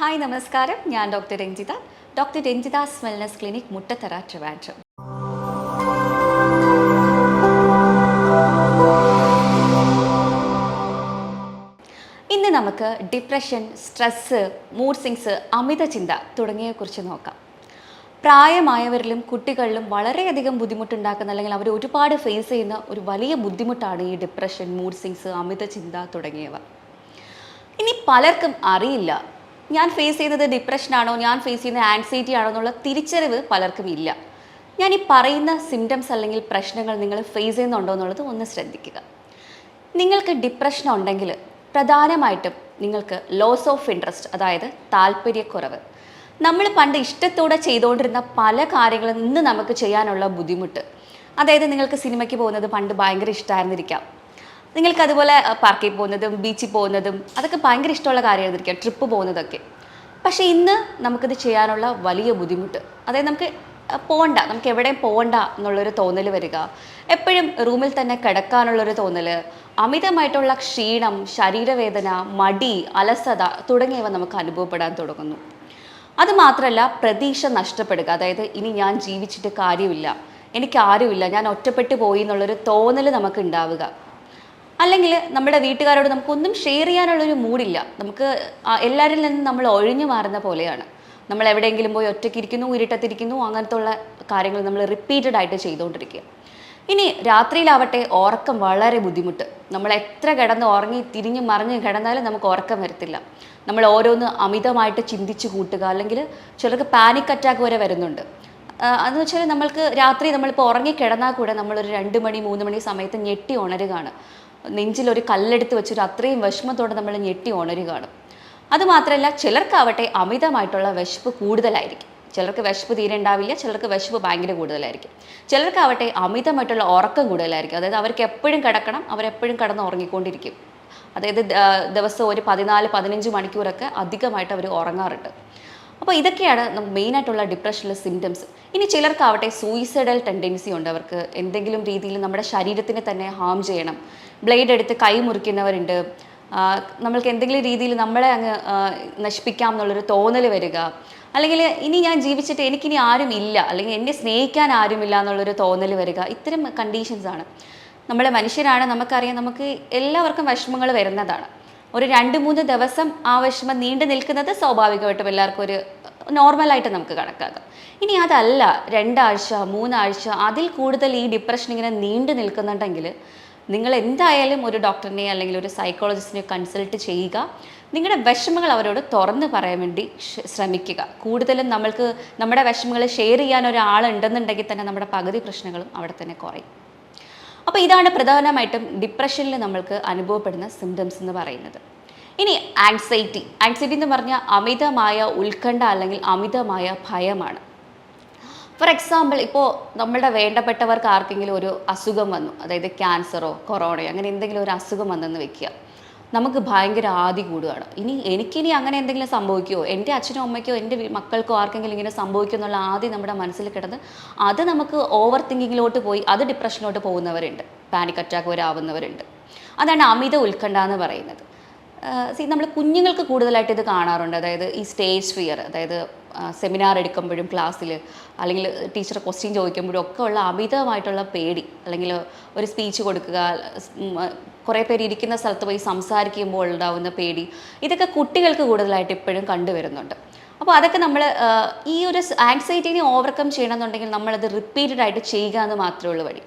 Hi നമസ്കാരം. ഞാൻ doctor Ranjitha. Doctor Ranjitha's wellness clinic Muttathara Trivandrum ഇന്ന് നമുക്ക് ഡിപ്രഷൻ സ്ട്രെസ്സ് മൂഡ് സിങ്സ് അമിത ചിന്ത തുടങ്ങിയവയെക്കുറിച്ച് നോക്കാം. പ്രായമായവരിലും കുട്ടികളിലും വളരെയധികം ബുദ്ധിമുട്ടുണ്ടാക്കുന്ന അല്ലെങ്കിൽ അവർ ഒരുപാട് ഫേസ് ചെയ്യുന്ന ഒരു വലിയ ബുദ്ധിമുട്ടാണ് ഈ ഡിപ്രഷൻ മൂഡ് സിങ്സ് അമിത ചിന്ത തുടങ്ങിയവ. ഇനി പലർക്കും അറിയില്ല ഞാൻ ഫേസ് ചെയ്യുന്നത് ഡിപ്രഷനാണോ ഞാൻ ഫേസ് ചെയ്യുന്നത് ആൻസൈറ്റി ആണോ എന്നുള്ള തിരിച്ചറിവ് പലർക്കും ഇല്ല. ഞാൻ ഈ പറയുന്ന സിംറ്റംസ് അല്ലെങ്കിൽ പ്രശ്നങ്ങൾ നിങ്ങൾ ഫേസ് ചെയ്യുന്നുണ്ടോ എന്നുള്ളത് ഒന്ന് ശ്രദ്ധിക്കുക. നിങ്ങൾക്ക് ഡിപ്രഷൻ ഉണ്ടെങ്കിൽ പ്രധാനമായിട്ടും നിങ്ങൾക്ക് ലോസ് ഓഫ് ഇൻട്രസ്റ്റ് അതായത് താല്പര്യക്കുറവ്. നമ്മൾ പണ്ട് ഇഷ്ടത്തോടെ ചെയ്തുകൊണ്ടിരുന്ന പല കാര്യങ്ങളും ഇന്ന് നമുക്ക് ചെയ്യാനുള്ള ബുദ്ധിമുട്ട്. അതായത് നിങ്ങൾക്ക് സിനിമയ്ക്ക് പോകുന്നത് പണ്ട് ഭയങ്കര ഇഷ്ടമായിരുന്നിരിക്കാം നിങ്ങൾക്ക് അതുപോലെ പാർക്കിൽ പോകുന്നതും ബീച്ചിൽ പോകുന്നതും അതൊക്കെ ഭയങ്കര ഇഷ്ടമുള്ള കാര്യമായിരിക്കാം ട്രിപ്പ് പോകുന്നതൊക്കെ. പക്ഷേ ഇന്ന് നമുക്കിത് ചെയ്യാനുള്ള വലിയ ബുദ്ധിമുട്ട്. അതായത് നമുക്ക് പോകണ്ട നമുക്ക് എവിടെയും പോകണ്ട എന്നുള്ളൊരു തോന്നൽ വരിക. എപ്പോഴും റൂമിൽ തന്നെ കിടക്കാനുള്ളൊരു തോന്നൽ അമിതമായിട്ടുള്ള ക്ഷീണം ശരീരവേദന മടി അലസത തുടങ്ങിയവ നമുക്ക് അനുഭവപ്പെടാൻ തുടങ്ങുന്നു. അതുമാത്രമല്ല പ്രതീക്ഷ നഷ്ടപ്പെടുക. അതായത് ഇനി ഞാൻ ജീവിച്ചിട്ട് കാര്യമില്ല എനിക്കാരുമില്ല ഞാൻ ഒറ്റപ്പെട്ടു പോയി എന്നുള്ളൊരു തോന്നൽ നമുക്ക് ഉണ്ടാവുക. അല്ലെങ്കിൽ നമ്മുടെ വീട്ടുകാരോട് നമുക്കൊന്നും ഷെയർ ചെയ്യാനുള്ളൊരു മൂഡില്ല നമുക്ക് എല്ലാവരിൽ നിന്നും നമ്മൾ ഒഴിഞ്ഞു മാറുന്ന പോലെയാണ്. നമ്മൾ എവിടെയെങ്കിലും പോയി ഒറ്റയ്ക്കിരിക്കുന്നു ഇരുട്ടത്തിരിക്കുന്നു അങ്ങനത്തെ ഉള്ള കാര്യങ്ങൾ നമ്മൾ റിപ്പീറ്റഡ് ആയിട്ട് ചെയ്തുകൊണ്ടിരിക്കുക. ഇനി രാത്രിയിലാവട്ടെ ഉറക്കം വളരെ ബുദ്ധിമുട്ട്. നമ്മൾ എത്ര കിടന്ന് ഉറങ്ങി തിരിഞ്ഞ് മറിഞ്ഞ് കിടന്നാലും നമുക്ക് ഉറക്കം വരത്തില്ല. നമ്മൾ ഓരോന്ന് അമിതമായിട്ട് ചിന്തിച്ച് കൂട്ടുക. അല്ലെങ്കിൽ ചിലർക്ക് പാനിക് അറ്റാക്ക് വരെ വരുന്നുണ്ട്. എന്ന് വെച്ചാൽ നമ്മൾക്ക് രാത്രി നമ്മളിപ്പോൾ ഉറങ്ങി കിടന്നാൽ കൂടെ നമ്മളൊരു രണ്ട് മണി മൂന്ന് മണി സമയത്ത് ഞെട്ടി ഉണരുകയാണ്. നെഞ്ചിലൊരു കല്ലെടുത്ത് വെച്ചൊരു അത്രയും വിഷമത്തോടെ നമ്മൾ ഞെട്ടി ഉണരുകയാണ്. അതുമാത്രമല്ല ചിലർക്കാവട്ടെ അമിതമായിട്ടുള്ള വിശപ്പ് കൂടുതലായിരിക്കും. ചിലർക്ക് വിശപ്പ് തീരെ ഉണ്ടാവില്ല ചിലർക്ക് വിശപ്പ് ഭയങ്കര കൂടുതലായിരിക്കും. ചിലർക്കാവട്ടെ അമിതമായിട്ടുള്ള ഉറക്കം കൂടുതലായിരിക്കും. അതായത് അവർക്ക് എപ്പോഴും കിടക്കണം അവരെപ്പോഴും കിടന്ന് ഉറങ്ങിക്കൊണ്ടിരിക്കും. അതായത് ദിവസം ഒരു പതിനാല് പതിനഞ്ച് മണിക്കൂറൊക്കെ അധികമായിട്ട് അവർ ഉറങ്ങാറുണ്ട്. അപ്പോൾ ഇതൊക്കെയാണ് നമുക്ക് മെയിനായിട്ടുള്ള ഡിപ്രഷനിലെ സിംറ്റംസ്. ഇനി ചിലർക്കാവട്ടെ സൂയിസൈഡൽ ടെൻഡൻസി ഉണ്ട് അവർക്ക്. എന്തെങ്കിലും രീതിയിൽ നമ്മുടെ ശരീരത്തിനെ തന്നെ ഹാം ചെയ്യണം. ബ്ലേഡ് എടുത്ത് കൈ മുറിക്കുന്നവരുണ്ട്. നമ്മൾക്ക് എന്തെങ്കിലും രീതിയിൽ നമ്മളെ അങ്ങ് നശിപ്പിക്കാം എന്നുള്ളൊരു തോന്നൽ വരിക. അല്ലെങ്കിൽ ഇനി ഞാൻ ജീവിച്ചിട്ട് എനിക്കിനി ആരും ഇല്ല. അല്ലെങ്കിൽ എന്നെ സ്നേഹിക്കാൻ ആരുമില്ല എന്നുള്ളൊരു തോന്നൽ വരിക. ഇത്തരം കണ്ടീഷൻസ് ആണ്. മനുഷ്യരാണ് നമുക്കറിയാം നമുക്ക് എല്ലാവർക്കും വിഷമങ്ങൾ വരുന്നതാണ്. ഒരു രണ്ട് മൂന്ന് ദിവസം ആ വിഷമം നീണ്ടു നിൽക്കുന്നത് സ്വാഭാവികമായിട്ടും എല്ലാവർക്കും ഒരു നോർമലായിട്ട് നമുക്ക് കണക്കാക്കാം. ഇനി അതല്ല രണ്ടാഴ്ച മൂന്നാഴ്ച അതിൽ കൂടുതൽ ഈ ഡിപ്രഷൻ ഇങ്ങനെ നീണ്ടു നിൽക്കുന്നുണ്ടെങ്കിൽ നിങ്ങൾ എന്തായാലും ഒരു ഡോക്ടറിനെ അല്ലെങ്കിൽ ഒരു സൈക്കോളജിസ്റ്റിനെ കൺസൾട്ട് ചെയ്യുക. നിങ്ങളുടെ വിഷമങ്ങൾ അവരോട് തുറന്ന് പറയാൻ വേണ്ടി ശ്രമിക്കുക. കൂടുതലും നമ്മൾക്ക് നമ്മുടെ വിഷമങ്ങൾ ഷെയർ ചെയ്യാൻ ഒരാളുണ്ടെന്നുണ്ടെങ്കിൽ തന്നെ നമ്മുടെ പകുതി പ്രശ്നങ്ങളും അവിടെ തന്നെ കുറയും. അപ്പോൾ ഇതാണ് പ്രധാനമായിട്ടും ഡിപ്രഷനിൽ നമ്മൾക്ക് അനുഭവപ്പെടുന്ന സിംറ്റംസ് എന്ന് പറയുന്നത്. ഇനി ആൻസൈറ്റി ആൻസൈറ്റി എന്ന് പറഞ്ഞാൽ അമിതമായ ഉത്കണ്ഠ അല്ലെങ്കിൽ അമിതമായ ഭയമാണ്. ഫോർ എക്സാമ്പിൾ ഇപ്പോൾ നമ്മളുടെ വേണ്ടപ്പെട്ടവർക്ക് ആർക്കെങ്കിലും ഒരു അസുഖം വന്നു അതായത് ക്യാൻസറോ കൊറോണയോ അങ്ങനെ എന്തെങ്കിലും ഒരു അസുഖം വന്നെന്ന് വെക്കുക. നമുക്ക് ഭയങ്കര ആദി കൂടുകയാണ്. ഇനി എനിക്കിനി അങ്ങനെ എന്തെങ്കിലും സംഭവിക്കുമോ എന്റെ അച്ഛനോ അമ്മയ്ക്കോ എന്റെ മക്കൾക്കോ ആർക്കെങ്കിലും ഇങ്ങനെ സംഭവിക്കുമോ എന്നുള്ള ആദ്യം നമ്മുടെ മനസ്സിൽ കിടന്ന് അത് നമുക്ക് ഓവർ തിങ്കിങ്ങിലോട്ട് പോയി അത് ഡിപ്രഷനിലോട്ട് പോകുന്നവരുണ്ട്. പാനിക് അറ്റാക്ക് വരാവുന്നവരുണ്ട്. അതാണ് അമിത ഉത്കണ്ഠ എന്ന് പറയുന്നത്. സി നമ്മൾ കുഞ്ഞുങ്ങൾക്ക് കൂടുതലായിട്ട് ഇത് കാണാറുണ്ട്. അതായത് ഈ സ്റ്റേജ് ഫിയർ അതായത് സെമിനാർ എടുക്കുമ്പോഴും ക്ലാസ്സിൽ അല്ലെങ്കിൽ ടീച്ചർ ക്വസ്റ്റ്യൻ ചോദിക്കുമ്പോഴും ഒക്കെ ഉള്ള അമിതമായിട്ടുള്ള പേടി അല്ലെങ്കിൽ ഒരു സ്പീച്ച് കൊടുക്കുക കുറേ പേര് ഇരിക്കുന്ന സ്ഥലത്ത് പോയി സംസാരിക്കുമ്പോൾ ഉണ്ടാവുന്ന പേടി ഇതൊക്കെ കുട്ടികൾക്ക് കൂടുതലായിട്ട് ഇപ്പോഴും കണ്ടുവരുന്നുണ്ട്. അപ്പോൾ അതൊക്കെ നമ്മൾ ഈ ഒരു ആൻസൈറ്റിനെ ഓവർകം ചെയ്യണമെന്നുണ്ടെങ്കിൽ നമ്മളത് റിപ്പീറ്റഡ് ആയിട്ട് ചെയ്യുക എന്ന് മാത്രമേ ഉള്ളൂ വഴി.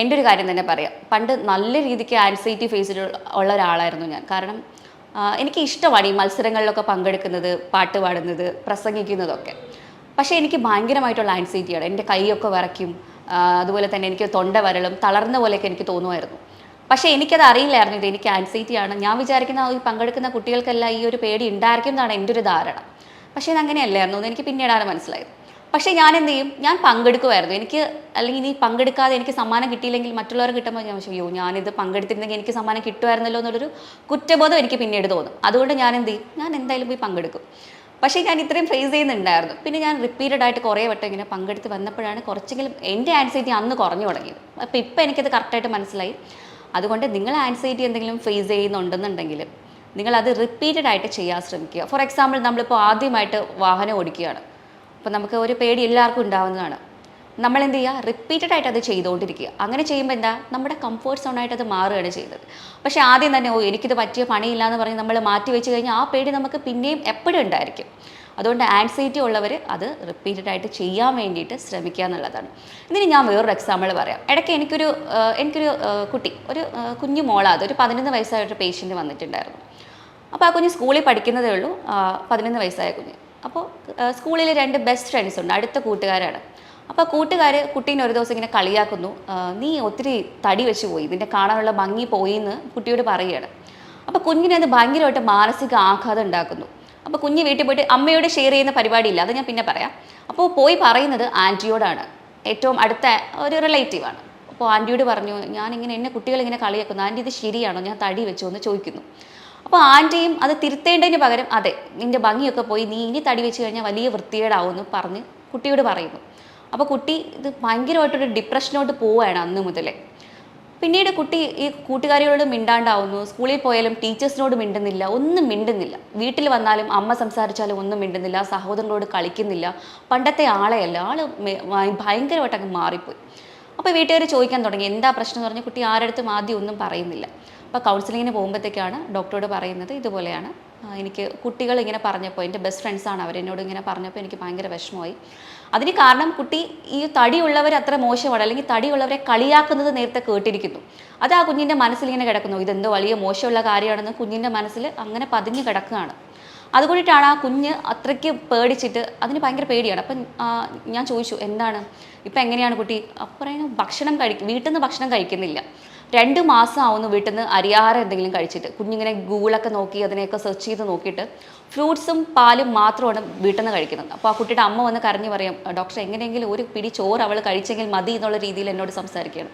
എന്റെ ഒരു കാര്യം തന്നെ പറയാം. പണ്ട് നല്ല രീതിക്ക് ആൻസൈറ്റി ഫേസിൽ ഉള്ള ഒരാളായിരുന്നു ഞാൻ. കാരണം എനിക്ക് ഇഷ്ടമാണ് ഈ മത്സരങ്ങളിലൊക്കെ പങ്കെടുക്കുന്നത് പാട്ട് പാടുന്നത് പ്രസംഗിക്കുന്നതൊക്കെ. പക്ഷേ എനിക്ക് ഭയങ്കരമായിട്ടുള്ള ആൻസൈറ്റിയാണ് എന്റെ കൈയൊക്കെ വിറയ്ക്കും അതുപോലെ തന്നെ എനിക്ക് തൊണ്ട വരളും തളർന്ന പോലെയൊക്കെ എനിക്ക് തോന്നുമായിരുന്നു. പക്ഷേ എനിക്കത് അറിയില്ലായിരുന്നു. ഇത് എനിക്ക് ആൻസൈറ്റി ആണ്. ഞാൻ വിചാരിക്കുന്ന ഈ പങ്കെടുക്കുന്ന കുട്ടികൾക്കെല്ലാം ഈ ഒരു പേടി ഉണ്ടായിരിക്കും എന്നാണ് എന്റെ ഒരു ധാരണ. പക്ഷേ ഇത് അങ്ങനെയല്ലായിരുന്നു. എന്ന് എനിക്ക് പിന്നീടാണ് മനസ്സിലായത്. പക്ഷേ ഞാൻ എന്ത് ചെയ്യും ഞാൻ പങ്കെടുക്കുമായിരുന്നു എനിക്ക് അല്ലെങ്കിൽ ഇനി പങ്കെടുക്കാതെ എനിക്ക് സമ്മാനം കിട്ടിയില്ലെങ്കിൽ മറ്റുള്ളവർ കിട്ടുമ്പോൾ ഞാൻ അയ്യോ ഞാനിത് പങ്കെടുത്തിരുന്നെങ്കിൽ എനിക്ക് സമ്മാനം കിട്ടുമായിരുന്നല്ലോ എന്നുള്ളൊരു കുറ്റബോധം എനിക്ക് പിന്നീട് തോന്നും. അതുകൊണ്ട് ഞാൻ എന്ത് ചെയ്യും ഞാൻ എന്തായാലും പോയി പങ്കെടുക്കും. പക്ഷേ ഞാൻ ഇത്രയും ഫേസ് ചെയ്യുന്നുണ്ടായിരുന്നു. പിന്നെ ഞാൻ റിപ്പീറ്റഡ് ആയിട്ട് കുറേ വട്ടം ഇങ്ങനെ പങ്കെടുത്ത് വന്നപ്പോഴാണ് കുറച്ചെങ്കിലും എന്റെ ആൻസൈറ്റി അന്ന് കുറഞ്ഞു തുടങ്ങിയത്. അപ്പോൾ ഇപ്പോൾ എനിക്കത് കറക്റ്റായിട്ട് മനസ്സിലായി. അതുകൊണ്ട് നിങ്ങൾ ആൻസൈറ്റി എന്തെങ്കിലും ഫേസ് ചെയ്യുന്നുണ്ടെന്നുണ്ടെങ്കിൽ നിങ്ങൾ അത് റിപ്പീറ്റഡ് ആയിട്ട് ചെയ്യാൻ ശ്രമിക്കുക. ഫോർ എക്സാമ്പിൾ നമ്മളിപ്പോൾ ആദ്യമായിട്ട് വാഹനം ഓടിക്കുകയാണ്. അപ്പോൾ നമുക്ക് ഒരു പേടി എല്ലാവർക്കും ഉണ്ടാവുന്നതാണ്. നമ്മൾ എന്ത് ചെയ്യുക റിപ്പീറ്റഡ് ആയിട്ട് അത് ചെയ്തുകൊണ്ടിരിക്കുക. അങ്ങനെ ചെയ്യുമ്പോൾ എന്താ? നമ്മുടെ കംഫോർട്ട് സോണായിട്ട് അത് മാറുകയാണ് ചെയ്യുന്നത്. പക്ഷേ ആദ്യം തന്നെ ഓ എനിക്കിത് പറ്റിയ പണിയില്ല എന്ന് പറഞ്ഞ് നമ്മൾ മാറ്റി വെച്ച് കഴിഞ്ഞാൽ ആ പേടി നമുക്ക് പിന്നെയും എപ്പോഴും ഉണ്ടായിരിക്കും. അതുകൊണ്ട് ആൻസൈറ്റി ഉള്ളവർ അത് റിപ്പീറ്റഡ് ആയിട്ട് ചെയ്യാൻ വേണ്ടിയിട്ട് ശ്രമിക്കുക എന്നുള്ളതാണ്. ഇതിന് ഞാൻ വേറൊരു എക്സാമ്പിൾ പറയാം. ഇടയ്ക്ക് എനിക്കൊരു എനിക്കൊരു കുട്ടി ഒരു കുഞ്ഞു മോളാത് ഒരു പതിനൊന്ന് വയസ്സായൊരു പേഷ്യന്റ് വന്നിട്ടുണ്ടായിരുന്നു. അപ്പോൾ ആ കുഞ്ഞ് സ്കൂളിൽ പഠിക്കുന്നതേ ഉള്ളൂ. പതിനൊന്ന് വയസ്സായ കുഞ്ഞ്. അപ്പോൾ സ്കൂളിൽ രണ്ട് ബെസ്റ്റ് ഫ്രണ്ട്സ് ഉണ്ട്. അടുത്ത കൂട്ടുകാരാണ്. അപ്പോൾ കൂട്ടുകാർ കുട്ടീനെ ഒരു ദിവസം ഇങ്ങനെ കളിയാക്കുന്നു. നീ ഒത്തിരി തടി വെച്ച് പോയി. നിന്റെ കാണാനുള്ള ഭംഗി പോയി എന്ന് കുട്ടിയോട് പറയുകയാണ്. അപ്പോൾ കുഞ്ഞിനെ അത് ഭയങ്കരമായിട്ട് മാനസിക ആഘാതം ഉണ്ടാക്കുന്നു. അപ്പോൾ കുഞ്ഞ് വീട്ടിൽ പോയിട്ട് അമ്മയോട് ഷെയർ ചെയ്യുന്ന പരിപാടിയില്ല. അത് ഞാൻ പിന്നെ പറയാം. അപ്പോൾ പോയി പറയുന്നത് ആന്റിയോടാണ്. ഏറ്റവും അടുത്ത ഒരു റിലേറ്റീവാണ് അപ്പോൾ ആന്റിയോട് പറഞ്ഞു ഞാനിങ്ങനെ എന്നെ കുട്ടികൾ ഇങ്ങനെ കളിയാക്കുന്നു. ആന്റി ഇത് ശരിയാണോ? ഞാൻ തടി വെച്ചോ? എന്ന് ചോദിക്കുന്നു. അപ്പോൾ ആന്റിയും അത് തിരുത്തേണ്ടതിന് പകരം അതെ നിന്റെ ഭംഗിയൊക്കെ പോയി നീ ഇനി തടി വെച്ച് കഴിഞ്ഞാൽ വലിയ വൃത്തികേടാവുമെന്ന് പറഞ്ഞ് കുട്ടിയോട് പറയുന്നു. അപ്പോൾ കുട്ടി ഇത് ഭയങ്കരമായിട്ടൊരു ഡിപ്രഷനോട്ട് പോവുകയാണ് അന്ന് മുതലേ. പിന്നീട് കുട്ടി ഈ കൂട്ടുകാരികളോട് മിണ്ടാണ്ടാവുന്നു സ്കൂളിൽ പോയാലും ടീച്ചേഴ്സിനോട് മിണ്ടുന്നില്ല ഒന്നും മിണ്ടുന്നില്ല. വീട്ടിൽ വന്നാലും അമ്മ സംസാരിച്ചാലും ഒന്നും മിണ്ടുന്നില്ല സഹോദരങ്ങളോട് കളിക്കുന്നില്ല. പണ്ടത്തെ ആളെയല്ല ആൾ ഭയങ്കരമായിട്ടങ്ങ് മാറിപ്പോയി. അപ്പോൾ വീട്ടുകാർ ചോദിക്കാൻ തുടങ്ങി എന്താ പ്രശ്നം? എന്ന് പറഞ്ഞാൽ കുട്ടി ആരുടെ അടുത്തും ആദ്യം ഒന്നും പറയുന്നില്ല. അപ്പോൾ കൗൺസിലിങ്ങിന് പോകുമ്പോഴത്തേക്കാണ് ഡോക്ടറോട് പറയുന്നത് ഇതുപോലെയാണ്. എനിക്ക് കുട്ടികൾ ഇങ്ങനെ പറഞ്ഞപ്പോൾ എന്റെ ബെസ്റ്റ് ഫ്രണ്ട്സാണ് അവരെന്നോട് ഇങ്ങനെ പറഞ്ഞപ്പോൾ എനിക്ക് ഭയങ്കര വിഷമമായി. അതിന് കാരണം കുട്ടി ഈ തടിയുള്ളവർ അത്ര മോശമാണ് അല്ലെങ്കിൽ തടിയുള്ളവരെ കളിയാക്കുന്നത് നേരത്തെ കേട്ടിരിക്കുന്നു. അത് ആ കുഞ്ഞിന്റെ മനസ്സിൽ ഇങ്ങനെ കിടക്കുന്നു. ഇതെന്തോ വലിയ മോശമുള്ള കാര്യമാണെന്ന് കുഞ്ഞിന്റെ മനസ്സിൽ അങ്ങനെ പതിഞ്ഞ് കിടക്കുകയാണ്. അതുകൊണ്ടിട്ടാണ് ആ കുഞ്ഞ് അത്രയ്ക്ക് പേടിച്ചിട്ട് അതിന് ഭയങ്കര പേടിയാണ്. അപ്പം ഞാൻ ചോദിച്ചു എന്താണ്? ഇപ്പം എങ്ങനെയാണ് കുട്ടി? അപ്പം ഭക്ഷണം കഴിക്കും വീട്ടിൽ നിന്ന് ഭക്ഷണം കഴിക്കുന്നില്ല. രണ്ട് മാസം ആവുന്നു വീട്ടിൽ നിന്ന് അരിയാഹാരം എന്തെങ്കിലും കഴിച്ചിട്ട്. കുഞ്ഞിങ്ങനെ ഗൂഗിളൊക്കെ നോക്കി അതിനെയൊക്കെ സെർച്ച് ചെയ്ത് നോക്കിയിട്ട് ഫ്രൂട്ട്സും പാലും മാത്രമാണ് വീട്ടിൽ നിന്ന് കഴിക്കുന്നത്. അപ്പോൾ ആ കുട്ടിയുടെ അമ്മ വന്ന് കരഞ്ഞു പറയും ഡോക്ടർ എങ്ങനെയെങ്കിലും ഒരു പിടി ചോറ് അവൾ കഴിച്ചെങ്കിൽ മതി എന്നുള്ള രീതിയിൽ എന്നോട് സംസാരിക്കുകയാണ്.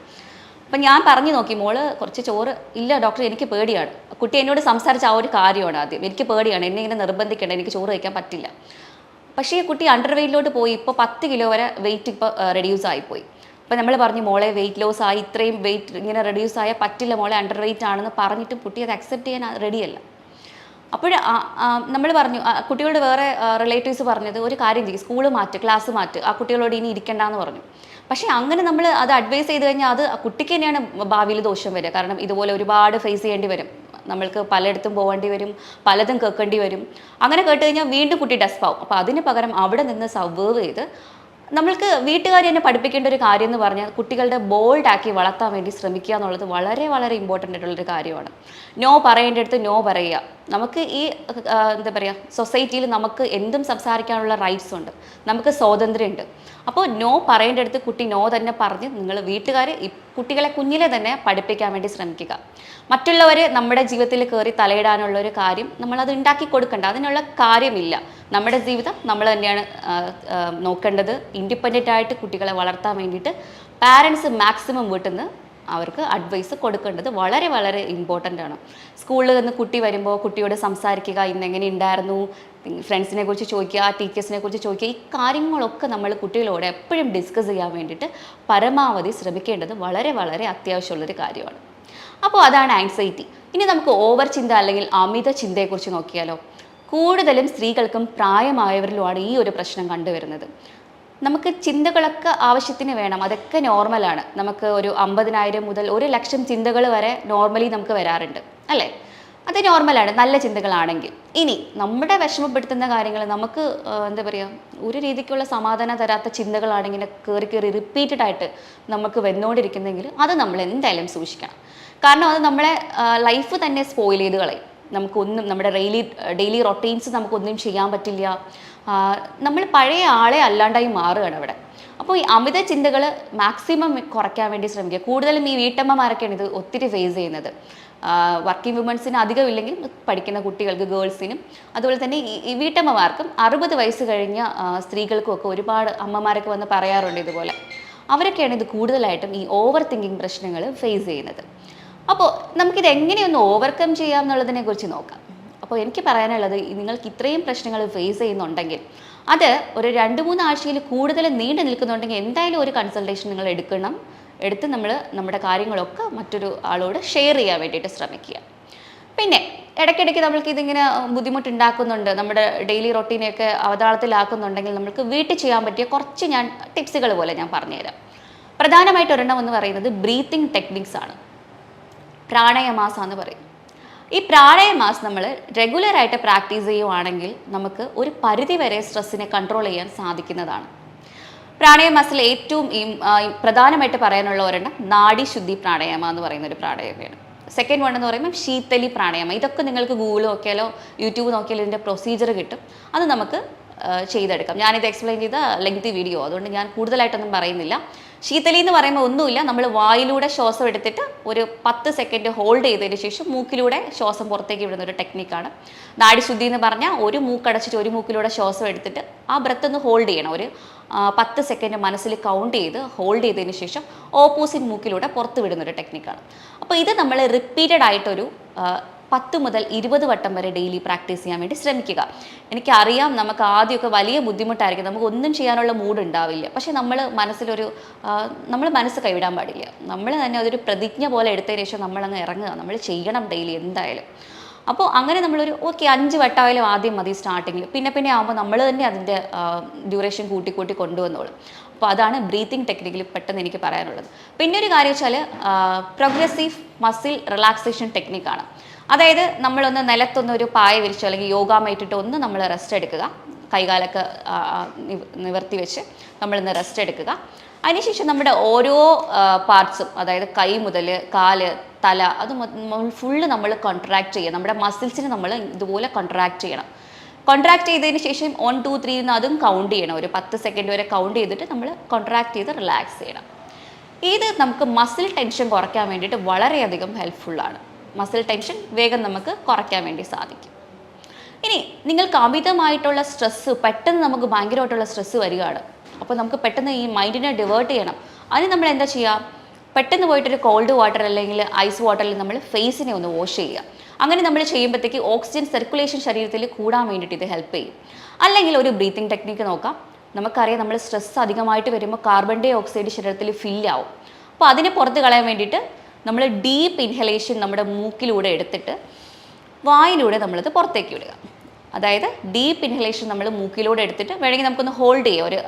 അപ്പം ഞാൻ പറഞ്ഞു നോക്കി മോൾ കുറച്ച് ചോറ് ഇല്ല ഡോക്ടർ എനിക്ക് പേടിയാണ്. കുട്ടി എന്നോട് സംസാരിച്ച ആ ഒരു കാര്യമാണ് ആദ്യം. എനിക്ക് പേടിയാണ്. എന്നെ ഇങ്ങനെ നിർബന്ധിക്കേണ്ട എനിക്ക് ചോറ് കഴിക്കാൻ പറ്റില്ല. പക്ഷേ ഈ കുട്ടി അണ്ടർ പോയി. ഇപ്പോൾ പത്ത് കിലോ വരെ വെയിറ്റ് ഇപ്പോൾ റെഡ്യൂസ് ആയിപ്പോയി. അപ്പോൾ നമ്മൾ പറഞ്ഞു മോളെ വെയിറ്റ് ലോസ് ആയി ഇത്രയും വെയിറ്റ് ഇങ്ങനെ റെഡ്യൂസ് ആയാൽ പറ്റില്ല മോളെ അണ്ടർ വെയിറ്റ് ആണെന്ന് പറഞ്ഞിട്ടും കുട്ടി അത് അക്സെപ്റ്റ് ചെയ്യാൻ റെഡിയല്ല അപ്പോൾ നമ്മൾ പറഞ്ഞു കുട്ടികളുടെ വേറെ റിലേറ്റീവ്സ് പറഞ്ഞത് ഒരു കാര്യം ചെയ്യും സ്കൂൾ മാറ്റ് ക്ലാസ് മാറ്റ് ആ കുട്ടികളോട് ഇനി ഇരിക്കണ്ടെന്ന് പറഞ്ഞു. പക്ഷേ അങ്ങനെ നമ്മൾ അത് അഡ്വൈസ് ചെയ്ത് കഴിഞ്ഞാൽ അത് കുട്ടിക്ക് തന്നെയാണ് ഭാവിയിൽ ദോഷം വരിക. കാരണം ഇതുപോലെ ഒരുപാട് ഫേസ് ചെയ്യേണ്ടി വരും. നമ്മൾക്ക് പലയിടത്തും പോകേണ്ടി വരും പലതും കേൾക്കേണ്ടി വരും. അങ്ങനെ കേട്ട് കഴിഞ്ഞാൽ വീണ്ടും കുട്ടി ഡെസ്പാവും അപ്പോൾ അതിന് പകരം അവിടെ നിന്ന് സർവേവ് ചെയ്ത് നമ്മൾക്ക് വീട്ടുകാർ തന്നെ പഠിപ്പിക്കേണ്ട ഒരു കാര്യം എന്ന് പറഞ്ഞാൽ കുട്ടികളുടെ ബോൾഡ് ആക്കി വളർത്താൻ വേണ്ടി ശ്രമിക്കുക എന്നുള്ളത് വളരെ വളരെ ഇമ്പോർട്ടന്റ് ആയിട്ടുള്ളൊരു കാര്യമാണ്. നോ പറയേണ്ടടുത്ത് നോ പറയുക. നമുക്ക് ഈ എന്താ പറയുക സൊസൈറ്റിയിൽ നമുക്ക് എന്തും സംസാരിക്കാനുള്ള റൈറ്റ്സ് ഉണ്ട്. നമുക്ക് സ്വാതന്ത്ര്യമുണ്ട്. അപ്പോൾ നോ പറയേണ്ടടുത്ത് കുട്ടി നോ തന്നെ പറഞ്ഞ് നിങ്ങൾ വീട്ടുകാർ കുട്ടികളെ കുഞ്ഞിലെ തന്നെ പഠിപ്പിക്കാൻ വേണ്ടി ശ്രമിക്കുക. മറ്റുള്ളവർ നമ്മുടെ ജീവിതത്തിൽ കയറി തലയിടാനുള്ള ഒരു കാര്യം നമ്മളത് ഉണ്ടാക്കി കൊടുക്കണ്ട. അതിനുള്ള കാര്യമില്ല. നമ്മുടെ ജീവിതം നമ്മൾ തന്നെയാണ് നോക്കേണ്ടത്. ഇൻഡിപെൻഡന്റ് ആയിട്ട് കുട്ടികളെ വളർത്താൻ വേണ്ടിയിട്ട് പാരൻസ് മാക്സിമം വീട്ടിൽ നിന്ന് അവർക്ക് അഡ്വൈസ് കൊടുക്കേണ്ടത് വളരെ വളരെ ഇമ്പോർട്ടന്റ് ആണ്. സ്കൂളിൽ നിന്ന് കുട്ടി വരുമ്പോൾ കുട്ടിയോട് സംസാരിക്കുക ഇന്നെങ്ങനെ ഉണ്ടായിരുന്നു ഫ്രണ്ട്സിനെ കുറിച്ച് ചോദിക്കുക ടീച്ചേഴ്സിനെ കുറിച്ച് ചോദിക്കുക ഈ കാര്യങ്ങളൊക്കെ നമ്മൾ കുട്ടികളോട് എപ്പോഴും ഡിസ്കസ് ചെയ്യാൻ വേണ്ടിയിട്ട് പരമാവധി ശ്രമിക്കേണ്ടത് വളരെ വളരെ അത്യാവശ്യമുള്ളൊരു കാര്യമാണ്. അപ്പോൾ അതാണ് ആൻസൈറ്റി ഇനി നമുക്ക് ഓവർ ചിന്ത അല്ലെങ്കിൽ അമിത ചിന്തയെക്കുറിച്ച് നോക്കിയാലോ? കൂടുതലും സ്ത്രീകൾക്കും പ്രായമായവരിലുമാണ് ഈ ഒരു പ്രശ്നം കണ്ടുവരുന്നത്. നമുക്ക് ചിന്തകളൊക്കെ ആവശ്യത്തിന് വേണം. അതൊക്കെ നോർമലാണ് നമുക്ക് ഒരു അമ്പതിനായിരം മുതൽ ഒരു ലക്ഷം ചിന്തകൾ വരെ നോർമലി നമുക്ക് വരാറുണ്ട്. അല്ലേ? അത് നോർമലാണ് നല്ല ചിന്തകളാണെങ്കിൽ. ഇനി നമ്മുടെ വിഷമപ്പെടുത്തുന്ന കാര്യങ്ങൾ നമുക്ക് എന്താ പറയുക ഒരു രീതിക്കുള്ള സമാധാനം തരാത്ത ചിന്തകളാണെങ്കിൽ കയറി കയറി റിപ്പീറ്റഡ് ആയിട്ട് നമുക്ക് വന്നുകൊണ്ടിരിക്കുന്നെങ്കിൽ അത് നമ്മൾ എന്തായാലും സൂക്ഷിക്കണം. കാരണം അത് നമ്മളെ ലൈഫ് തന്നെ സ്പോയിൽ ചെയ്ത് കളയും. നമുക്കൊന്നും നമ്മുടെ ഡെയിലി ഡെയിലി റൊട്ടീൻസ് നമുക്കൊന്നും ചെയ്യാൻ പറ്റില്ല. നമ്മൾ പഴയ ആളെ അല്ലാണ്ടായി മാറുകയാണ് അവിടെ. അപ്പോൾ ഈ അമിത ചിന്തകൾ മാക്സിമം കുറയ്ക്കാൻ വേണ്ടി ശ്രമിക്കുക. കൂടുതലും ഈ വീട്ടമ്മമാരൊക്കെയാണ് ഇത് ഒത്തിരി ഫേസ് ചെയ്യുന്നത്. വർക്കിംഗ് വുമൻസിന് അധികം ഇല്ലെങ്കിൽ പഠിക്കുന്ന കുട്ടികൾക്ക് ഗേൾസിനും അതുപോലെ തന്നെ ഈ- വീട്ടമ്മമാർക്കും അറുപത് വയസ്സ് കഴിഞ്ഞ സ്ത്രീകൾക്കും ഒക്കെ ഒരുപാട് അമ്മമാരൊക്കെ വന്ന് പറയാറുണ്ട് ഇതുപോലെ. അവരൊക്കെയാണ് ഇത് കൂടുതലായിട്ടും ഈ ഓവർ തിങ്കിങ് പ്രശ്നങ്ങൾ ഫേസ് ചെയ്യുന്നത്. അപ്പോൾ നമുക്കിത് എങ്ങനെയൊന്ന് ഓവർകം ചെയ്യാം എന്നുള്ളതിനെ കുറിച്ച് നോക്കാം. അപ്പോൾ എനിക്ക് പറയാനുള്ളത് നിങ്ങൾക്ക് ഇത്രയും പ്രശ്നങ്ങൾ ഫേസ് ചെയ്യുന്നുണ്ടെങ്കിൽ അത് ഒരു രണ്ട് മൂന്ന് ആഴ്ചയിൽ കൂടുതൽ നീണ്ടു നിൽക്കുന്നുണ്ടെങ്കിൽ എന്തായാലും ഒരു കൺസൾട്ടേഷൻ നിങ്ങൾ എടുക്കണം. എടുത്ത് നമ്മൾ നമ്മുടെ കാര്യങ്ങളൊക്കെ മറ്റൊരു ആളോട് ഷെയർ ചെയ്യാൻ വേണ്ടിയിട്ട് ശ്രമിക്കുക. പിന്നെ ഇടയ്ക്കിടയ്ക്ക് നമ്മൾക്ക് ഇതിങ്ങനെ ബുദ്ധിമുട്ടുണ്ടാക്കുന്നുണ്ട്. നമ്മുടെ ഡെയിലി റൊട്ടീനെയൊക്കെ അവതാളത്തിലാക്കുന്നുണ്ടെങ്കിൽ നമ്മൾക്ക് വീട്ടിൽ ചെയ്യാൻ പറ്റിയ കുറച്ച് ഞാൻ ടിപ്സുകൾ പോലെ ഞാൻ പറഞ്ഞുതരാം. പ്രധാനമായിട്ട് ഒരെണ്ണം എന്ന് പറയുന്നത് ബ്രീത്തിങ് ടെക്നിക്സ് ആണ്. പ്രാണയമാസ എന്ന് പറയും. ഈ പ്രാണായാമാസ് നമ്മൾ റെഗുലറായിട്ട് പ്രാക്ടീസ് ചെയ്യുവാണെങ്കിൽ നമുക്ക് ഒരു പരിധി വരെ സ്ട്രെസ്സിനെ കൺട്രോൾ ചെയ്യാൻ സാധിക്കുന്നതാണ്. പ്രാണായാമാസിൽ ഏറ്റവും പ്രധാനമായിട്ട് പറയാനുള്ള ഒരെണ്ണം നാഡീശുദ്ധി പ്രാണായാമ എന്ന് പറയുന്ന ഒരു പ്രാണായാമയാണ്. സെക്കൻഡ് വൺ എന്ന് പറയുമ്പോൾ ശീതലി പ്രാണായാമം. ഇതൊക്കെ നിങ്ങൾക്ക് ഗൂഗിൾ നോക്കിയാലോ യൂട്യൂബ് നോക്കിയാലോ ഇതിന്റെ പ്രൊസീജിയർ കിട്ടും. അത് നമുക്ക് ചെയ്തെടുക്കാം. ഞാനിത് എക്സ്പ്ലെയിൻ ചെയ്ത ലെങ്തി വീഡിയോ അതുകൊണ്ട് ഞാൻ കൂടുതലായിട്ടൊന്നും പറയുന്നില്ല. ശീതലി എന്ന് പറയുമ്പോൾ ഒന്നുമില്ല. നമ്മൾ വായിലൂടെ ശ്വാസം എടുത്തിട്ട് ഒരു പത്ത് സെക്കൻഡ് ഹോൾഡ് ചെയ്തതിന് ശേഷം മൂക്കിലൂടെ ശ്വാസം പുറത്തേക്ക് വിടുന്ന ഒരു ടെക്നിക്കാണ് നാഡിശുദ്ധി എന്ന് പറഞ്ഞാൽ ഒരു മൂക്കടച്ചിട്ട് ഒരു മൂക്കിലൂടെ ശ്വാസം എടുത്തിട്ട് ആ ബ്രത്ത് ഒന്ന് ഹോൾഡ് ചെയ്യണം. ഒരു പത്ത് സെക്കൻഡ് മനസ്സിൽ കൗണ്ട് ചെയ്ത് ഹോൾഡ് ചെയ്തതിന് ശേഷം ഓപ്പോസിറ്റ് മൂക്കിലൂടെ പുറത്ത് വിടുന്ന ഒരു ടെക്നിക്കാണ് അപ്പോൾ ഇത് നമ്മൾ റിപ്പീറ്റഡ് ആയിട്ടൊരു പത്ത് മുതൽ ഇരുപത് വട്ടം വരെ ഡെയിലി പ്രാക്ടീസ് ചെയ്യാൻ വേണ്ടി ശ്രമിക്കുക. എനിക്കറിയാം നമുക്ക് ആദ്യമൊക്കെ വലിയ ബുദ്ധിമുട്ടായിരിക്കും. നമുക്ക് ഒന്നും ചെയ്യാനുള്ള മൂഡ് ഉണ്ടാവില്ല. പക്ഷേ നമ്മൾ മനസ്സിലൊരു നമ്മൾ മനസ്സ് കൈവിടാൻ പാടില്ല. നമ്മൾ തന്നെ അതൊരു പ്രതിജ്ഞ പോലെ എടുത്തതിന് ശേഷം നമ്മളങ്ങ് ഇറങ്ങുക. നമ്മൾ ചെയ്യണം ഡെയിലി എന്തായാലും. അപ്പോൾ അങ്ങനെ നമ്മളൊരു ഓക്കെ അഞ്ച് വട്ടമായാലും ആദ്യം മതി സ്റ്റാർട്ടിങ്ങിൽ പിന്നെ പിന്നെ ആകുമ്പോൾ നമ്മൾ തന്നെ അതിന്റെ ഡ്യൂറേഷൻ കൂട്ടി കൂട്ടി കൊണ്ടുവന്നോളും. അപ്പോൾ അതാണ് ബ്രീത്തിങ് ടെക്നിക്കിൽ പെട്ടെന്ന് എനിക്ക് പറയാനുള്ളത്. പിന്നെ ഒരു കാര്യം വെച്ചാൽ പ്രോഗ്രസീവ് മസിൽ റിലാക്സേഷൻ ടെക്നിക്കാണ് അതായത് നമ്മളൊന്ന് നിലത്തൊന്ന് ഒരു പായ വിരിച്ചോ അല്ലെങ്കിൽ യോഗ ഇട്ടിട്ട് ഒന്ന് നമ്മൾ റെസ്റ്റ് എടുക്കുക. കൈകാലൊക്കെ നിവർത്തി വെച്ച് നമ്മളൊന്ന് റെസ്റ്റ് എടുക്കുക. അതിനുശേഷം നമ്മുടെ ഓരോ പാർട്സും അതായത് കൈ മുതൽ കാൽ തല അത് ഫുള്ള് നമ്മൾ കോൺട്രാക്ട് ചെയ്യുക. നമ്മുടെ മസിൽസിന് നമ്മൾ ഇതുപോലെ കോൺട്രാക്ട് ചെയ്യണം. കോൺട്രാക്ട് ചെയ്തതിന് ശേഷം വൺ ടു ത്രീ എന്ന് അതും കൗണ്ട് ചെയ്യണം. ഒരു പത്ത് സെക്കൻഡ് വരെ കൗണ്ട് ചെയ്തിട്ട് നമ്മൾ കോൺട്രാക്ട് ചെയ്ത് റിലാക്സ് ചെയ്യണം. ഇത് നമുക്ക് മസിൽ ടെൻഷൻ കുറയ്ക്കാൻ വേണ്ടിയിട്ട് വളരെയധികം ഹെൽപ്ഫുള്ളാണ് മസിൽ ടെൻഷൻ വേഗം നമുക്ക് കുറയ്ക്കാൻ വേണ്ടി സാധിക്കും. ഇനി നിങ്ങൾക്ക് അമിതമായിട്ടുള്ള സ്ട്രെസ്സ് പെട്ടെന്ന് നമുക്ക് ഭയങ്കരമായിട്ടുള്ള സ്ട്രെസ്സ് വരികയാണ്. അപ്പോൾ നമുക്ക് പെട്ടെന്ന് ഈ മൈൻഡിനെ ഡിവേർട്ട് ചെയ്യണം. അതിന് നമ്മൾ എന്താ ചെയ്യുക പെട്ടെന്ന് പോയിട്ടൊരു കോൾഡ് വാട്ടർ അല്ലെങ്കിൽ ഐസ് വാട്ടറിൽ നമ്മൾ ഫേസിനെ ഒന്ന് വാഷ് ചെയ്യുക. അങ്ങനെ നമ്മൾ ചെയ്യുമ്പോഴത്തേക്ക് ഓക്സിജൻ സർക്കുലേഷൻ ശരീരത്തിൽ കൂടാൻ വേണ്ടിയിട്ട് ഇത് ഹെൽപ്പ് ചെയ്യും. അല്ലെങ്കിൽ ഒരു ബ്രീത്തിങ് ടെക്നിക്ക് നോക്കാം. നമുക്കറിയാം നമ്മൾ സ്ട്രെസ് അധികമായിട്ട് വരുമ്പോൾ കാർബൺ ഡൈ ഓക്സൈഡ് ശരീരത്തിൽ ഫില്ലാവും അപ്പോൾ അതിനെ പുറത്ത് കളയാൻ വേണ്ടിയിട്ട് നമ്മൾ ഡീപ്പ് ഇൻഹലേഷൻ നമ്മുടെ മൂക്കിലൂടെ എടുത്തിട്ട് വായിലൂടെ നമ്മളത് പുറത്തേക്ക് വിടുക. അതായത് ഡീപ്പ് ഇൻഹലേഷൻ നമ്മൾ മൂക്കിലൂടെ എടുത്തിട്ട് വേണമെങ്കിൽ നമുക്കൊന്ന് ഹോൾഡ് ചെയ്യാം. ഒരു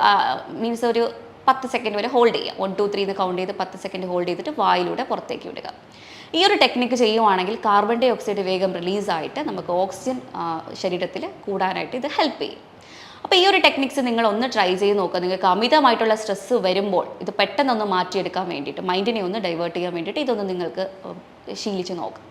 മീൻസ് ഒരു പത്ത് സെക്കൻഡ് വരെ ഹോൾഡ് ചെയ്യുക വൺ ടു ത്രീ എന്ന് കൗണ്ട് ചെയ്ത് പത്ത് സെക്കൻഡ് ഹോൾഡ് ചെയ്തിട്ട് വായിലൂടെ പുറത്തേക്ക് വിടുക. ഈ ഒരു ടെക്നിക്ക് ചെയ്യുവാണെങ്കിൽ കാർബൺ ഡൈ ഓക്സൈഡ് വേഗം റിലീസായിട്ട് നമുക്ക് ഓക്സിജൻ ശരീരത്തിൽ കൂടാനായിട്ട് ഇത് ഹെൽപ്പ് ചെയ്യും. അപ്പോൾ ഈ ഒരു ടെക്നിക്സ് നിങ്ങൾ ഒന്ന് ട്രൈ ചെയ്ത് നോക്കുക നിങ്ങൾക്ക് അമിതമായിട്ടുള്ള സ്ട്രെസ്സ് വരുമ്പോൾ ഇത് പെട്ടെന്നൊന്ന് മാറ്റിയെടുക്കാൻ വേണ്ടിയിട്ട് മൈൻഡിനെ ഒന്ന് ഡൈവേർട്ട് ചെയ്യാൻ വേണ്ടിയിട്ട് ഇതൊന്ന് നിങ്ങൾക്ക് ശീലിച്ച് നോക്കാം.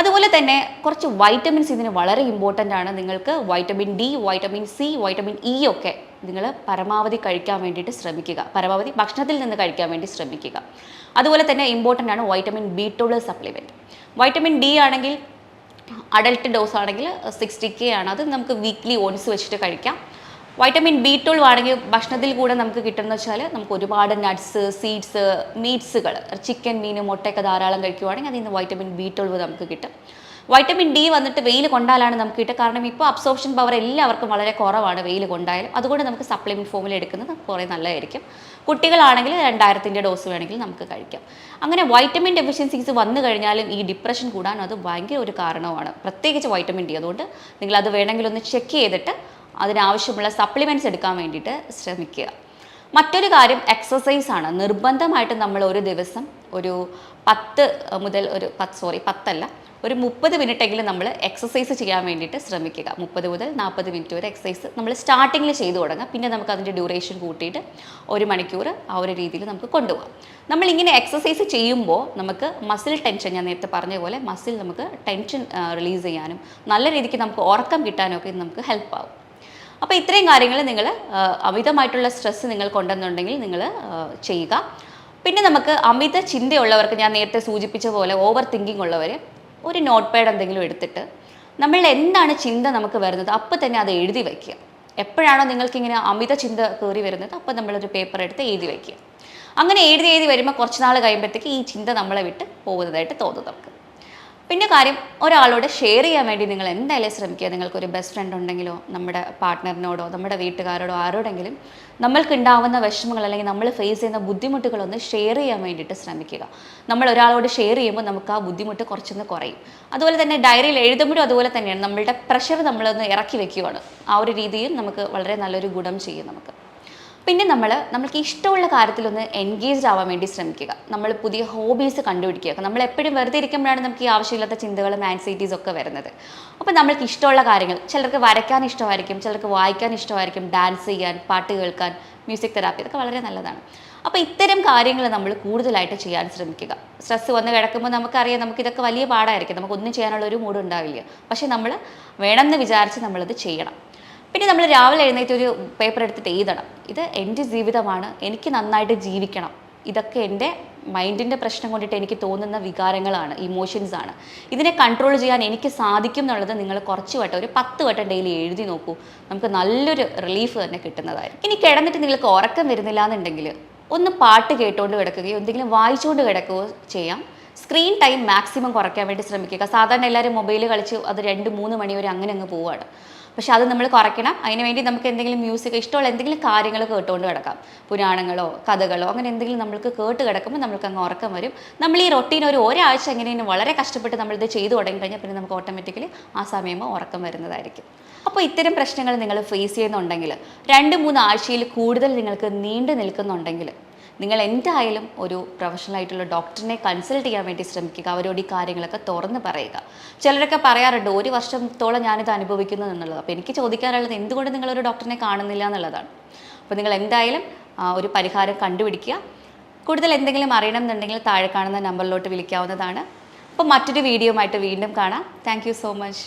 അതുപോലെ തന്നെ കുറച്ച് വൈറ്റമിൻസ് ഇതിന് വളരെ ഇമ്പോർട്ടന്റ് ആണ്. നിങ്ങൾക്ക് vitamin D vitamin C vitamin E ഒക്കെ നിങ്ങൾ പരമാവധി കഴിക്കാൻ വേണ്ടിയിട്ട് ശ്രമിക്കുക. പരമാവധി ഭക്ഷണത്തിൽ നിന്ന് കഴിക്കാൻ വേണ്ടി ശ്രമിക്കുക. അതുപോലെ തന്നെ ഇമ്പോർട്ടന്റ് ആണ് vitamin B twelve supplement vitamin D ആണെങ്കിൽ അഡൽട്ട് ഡോസ് ആണെങ്കിൽ സിക്സ്റ്റി കെ ആണ്. അത് നമുക്ക് വീക്ക്ലി ഓൺസ് വെച്ചിട്ട് കഴിക്കാം. വൈറ്റമിൻ ബി ട്വൽവ് ആണെങ്കിൽ ഭക്ഷണത്തിൽ കൂടെ നമുക്ക് കിട്ടുന്ന വെച്ചാൽ നമുക്ക് ഒരുപാട് നട്ട്സ് സീഡ്സ് മീറ്റ്സുകൾ ചിക്കൻ മീൻ മുട്ടയൊക്കെ ധാരാളം കഴിക്കുവാണെങ്കിൽ അതിൽ നിന്ന് വൈറ്റമിൻ ബി ട്വൽവ് നമുക്ക് കിട്ടും. വൈറ്റമിൻ ഡി വന്നിട്ട് വെയിൽ കൊണ്ടാലാണ് നമുക്ക് കിട്ടുക. കാരണം ഇപ്പോൾ അബ്സോർപ്ഷൻ പവർ എല്ലാവർക്കും വളരെ കുറവാണ് വെയിൽ കൊണ്ടായാലും അതുകൊണ്ട് നമുക്ക് സപ്ലിമെന്റ് ഫോമിൽ എടുക്കുന്നത് കുറേ നല്ലതായിരിക്കും. കുട്ടികളാണെങ്കിൽ രണ്ടായിരത്തിന്റെ ഡോസ് വേണമെങ്കിൽ നമുക്ക് കഴിക്കാം. അങ്ങനെ വൈറ്റമിൻ ഡെഫിഷ്യൻസീസ് വന്നു കഴിഞ്ഞാലും ഈ ഡിപ്രഷൻ കൂടാൻ അത് ഭയങ്കര ഒരു കാരണമാണ് പ്രത്യേകിച്ച് വൈറ്റമിൻ ഡി അതുകൊണ്ട് നിങ്ങൾ അത് വേണമെങ്കിൽ ഒന്ന് ചെക്ക് ചെയ്തിട്ട് അതിനാവശ്യമുള്ള സപ്ലിമെന്റ്സ് എടുക്കാൻ വേണ്ടിയിട്ട് ശ്രമിക്കുക. മറ്റൊരു കാര്യം എക്സസൈസ് ആണ്. നിർബന്ധമായിട്ട് നമ്മൾ ഒരു ദിവസം ഒരു പത്ത് മുതൽ ഒരു പത്ത് സോറി പത്തല്ല ഒരു മുപ്പത് മിനിറ്റെങ്കിലും നമ്മൾ എക്സസൈസ് ചെയ്യാൻ വേണ്ടിയിട്ട് ശ്രമിക്കുക. മുപ്പത് മുതൽ നാൽപ്പത് മിനിറ്റ് വരെ എക്സസൈസ് നമ്മൾ സ്റ്റാർട്ടിങ്ങിൽ ചെയ്തു തുടങ്ങുക പിന്നെ നമുക്ക് അതിന്റെ ഡ്യൂറേഷൻ കൂട്ടിയിട്ട് ഒരു മണിക്കൂർ ആ ഒരു രീതിയിൽ നമുക്ക് കൊണ്ടുപോകാം. നമ്മളിങ്ങനെ എക്സസൈസ് ചെയ്യുമ്പോൾ നമുക്ക് മസിൽ ടെൻഷൻ ഞാൻ നേരത്തെ പറഞ്ഞ പോലെ മസിൽ നമുക്ക് ടെൻഷൻ റിലീസ് ചെയ്യാനും നല്ല രീതിക്ക് നമുക്ക് ഉറക്കം കിട്ടാനും ഒക്കെ ഇത് നമുക്ക് ഹെൽപ്പ് ആവും. അപ്പോൾ ഇത്രയും കാര്യങ്ങൾ നിങ്ങൾ അമിതമായിട്ടുള്ള സ്ട്രെസ്സ് നിങ്ങൾ കൊണ്ടെന്നുണ്ടെങ്കിൽ നിങ്ങൾ ചെയ്യുക. പിന്നെ നമുക്ക് അമിത ചിന്തയുള്ളവർക്ക് ഞാൻ നേരത്തെ സൂചിപ്പിച്ച പോലെ ഓവർ തിങ്കിങ് ഉള്ളവർ ഒരു നോട്ട് പാഡ് എന്തെങ്കിലും എടുത്തിട്ട് നമ്മൾ എന്താണ് ചിന്ത നമുക്ക് വരുന്നത്? അപ്പോൾ തന്നെ അത് എഴുതി വയ്ക്കുക എപ്പോഴാണോ നിങ്ങൾക്ക് ഇങ്ങനെ അമിത ചിന്ത കയറി വരുന്നത് അപ്പോൾ നമ്മളൊരു പേപ്പർ എടുത്ത് എഴുതി വയ്ക്കുക അങ്ങനെ എഴുതി എഴുതി വരുമ്പോൾ കുറച്ച് നാൾ കഴിയുമ്പോഴത്തേക്ക് ഈ ചിന്ത നമ്മളെ വിട്ട് പോകുന്നതായിട്ട് തോന്നും നമുക്ക്. പിന്നെ കാര്യം ഒരാളോട് ഷെയർ ചെയ്യാൻ വേണ്ടി നിങ്ങൾ എന്തായാലും ശ്രമിക്കുക. നിങ്ങൾക്കൊരു ബെസ്റ്റ് ഫ്രണ്ട് ഉണ്ടെങ്കിലോ നമ്മുടെ പാർട്ട്ണറിനോടോ നമ്മുടെ വീട്ടുകാരോടോ ആരോടെങ്കിലും നമ്മൾക്ക് ഉണ്ടാവുന്ന വിഷമങ്ങൾ അല്ലെങ്കിൽ നമ്മൾ ഫേസ് ചെയ്യുന്ന ബുദ്ധിമുട്ടുകളൊന്ന് ഷെയർ ചെയ്യാൻ വേണ്ടിയിട്ട് ശ്രമിക്കുക. നമ്മൾ ഒരാളോട് ഷെയർ ചെയ്യുമ്പോൾ നമുക്ക് ആ ബുദ്ധിമുട്ട് കുറച്ചൊന്ന് കുറയും. അതുപോലെ തന്നെ ഡയറിയിൽ എഴുതുമ്പോഴും അതുപോലെ തന്നെയാണ്. നമ്മളുടെ പ്രഷർ നമ്മളൊന്ന് ഇറക്കി വെക്കുകയാണ്. ആ ഒരു രീതിയിൽ നമുക്ക് വളരെ നല്ലൊരു ഗുണം ചെയ്യും നമുക്ക്. പിന്നെ നമ്മൾ നമുക്ക് ഇഷ്ടമുള്ള കാര്യത്തിലൊന്ന് എൻഗേജ്ഡ് ആവാൻ വേണ്ടി ശ്രമിക്കുക. നമ്മൾ പുതിയ ഹോബീസ് കണ്ടുപിടിക്കുക നമ്മൾ എപ്പോഴും വെറുതെ ഇരിക്കുമ്പോഴാണ് നമുക്ക് ഈ ആവശ്യമില്ലാത്ത ചിന്തകളും ആൻസൈറ്റീസ് ഒക്കെ വരുന്നത്. അപ്പോൾ നമ്മൾക്ക് ഇഷ്ടമുള്ള കാര്യങ്ങൾ ചിലർക്ക് വരയ്ക്കാൻ ഇഷ്ടമായിരിക്കും ചിലർക്ക് വായിക്കാൻ ഇഷ്ടമായിരിക്കും ഡാൻസ് ചെയ്യാൻ പാട്ട് കേൾക്കാൻ മ്യൂസിക് തെറാപ്പി ഇതൊക്കെ വളരെ നല്ലതാണ്. അപ്പോൾ ഇത്തരം കാര്യങ്ങൾ നമ്മൾ കൂടുതലായിട്ട് ചെയ്യാൻ ശ്രമിക്കുക. സ്ട്രെസ് വന്ന് കിടക്കുമ്പോൾ നമുക്കറിയാം നമുക്ക് ഇതൊക്കെ വലിയ പാടായിരിക്കും. നമുക്കൊന്നും ചെയ്യാനുള്ള ഒരു മൂഡ് ഉണ്ടാവില്ല. പക്ഷേ നമ്മൾ വേണമെന്ന് വിചാരിച്ച് നമ്മളത് ചെയ്യണം. പിന്നെ നമ്മൾ രാവിലെ എഴുന്നേറ്റ് ഒരു പേപ്പർ എടുത്തിട്ട് എഴുതണം. ഇത് എന്റെ ജീവിതമാണ്. എനിക്ക് നന്നായിട്ട് ജീവിക്കണം. ഇതൊക്കെ എന്റെ മൈൻഡിന്റെ പ്രശ്നം കൊണ്ടിട്ട് എനിക്ക് തോന്നുന്ന വികാരങ്ങളാണ് ഇമോഷൻസ് ആണ്. ഇതിനെ കൺട്രോൾ ചെയ്യാൻ എനിക്ക് സാധിക്കും എന്നുള്ളത് നിങ്ങൾ കുറച്ച് വട്ടം ഒരു പത്ത് വട്ടം ഡെയിലി എഴുതി നോക്കൂ. നമുക്ക് നല്ലൊരു റിലീഫ് തന്നെ കിട്ടുന്നതായിരിക്കും. ഇനി കിടന്നിട്ട് നിങ്ങൾക്ക് ഉറക്കം വരുന്നില്ല എന്നുണ്ടെങ്കിൽ ഒന്ന് പാട്ട് കേട്ടുകൊണ്ട് കിടക്കുകയോ എന്തെങ്കിലും വായിച്ചുകൊണ്ട് കിടക്കുകയോ ചെയ്യാം. സ്ക്രീൻ ടൈം മാക്സിമം കുറയ്ക്കാൻ വേണ്ടി ശ്രമിക്കുക. സാധാരണ എല്ലാവരും മൊബൈൽ കളിച്ച് അത് രണ്ട് മൂന്ന് മണി വരെ അങ്ങനെ അങ്ങ് പോവാണ് പക്ഷെ അത് നമ്മൾ കുറയ്ക്കണം. അതിന് വേണ്ടി നമുക്ക് എന്തെങ്കിലും മ്യൂസിക് ഇഷ്ടമുള്ള എന്തെങ്കിലും കാര്യങ്ങൾ കേട്ടുകൊണ്ട് കിടക്കാം. പുരാണങ്ങളോ കഥകളോ അങ്ങനെ എന്തെങ്കിലും നമ്മൾക്ക് കേട്ട് കിടക്കുമ്പോൾ നമുക്ക് അങ്ങ് ഉറക്കം വരും. നമ്മൾ ഈ റൊട്ടീൻ ഒരു ഒരാഴ്ച എങ്ങനെയും വളരെ കഷ്ടപ്പെട്ട് നമ്മളിത് ചെയ്തു തുടങ്ങി കഴിഞ്ഞാൽ പിന്നെ നമുക്ക് ഓട്ടോമാറ്റിക്കലി ആ സമയമ്പോൾ ഉറക്കം വരുന്നതായിരിക്കും. അപ്പോൾ ഇത്തരം പ്രശ്നങ്ങൾ നിങ്ങൾ ഫേസ് ചെയ്യുന്നുണ്ടെങ്കിൽ രണ്ട് മൂന്ന് ആഴ്ചയിൽ കൂടുതൽ നിങ്ങൾക്ക് നീണ്ടു നിൽക്കുന്നുണ്ടെങ്കിൽ നിങ്ങൾ എന്തായാലും ഒരു പ്രൊഫഷണൽ ആയിട്ടുള്ള ഡോക്ടറിനെ കൺസൾട്ട് ചെയ്യാൻ വേണ്ടി ശ്രമിക്കുക. അവരോട് ഈ കാര്യങ്ങളൊക്കെ തുറന്ന് പറയുക. ചിലരൊക്കെ പറയാറുണ്ട് ഒരു വർഷത്തോളം ഞാനിത് അനുഭവിക്കുന്നു എന്നുള്ളത്. അപ്പോൾ എനിക്ക് ചോദിക്കാനുള്ളത് എന്തുകൊണ്ട് നിങ്ങളൊരു ഡോക്ടറിനെ കാണുന്നില്ല എന്നുള്ളതാണ്. അപ്പോൾ നിങ്ങൾ എന്തായാലും ഒരു പരിഹാരം കണ്ടുപിടിക്കുക. കൂടുതൽ എന്തെങ്കിലും അറിയണം എന്നുണ്ടെങ്കിൽ താഴെ കാണുന്ന നമ്പറിലോട്ട് വിളിക്കാവുന്നതാണ്. അപ്പോൾ മറ്റൊരു വീഡിയോ ആയിട്ട് വീണ്ടും കാണാം. Thank so much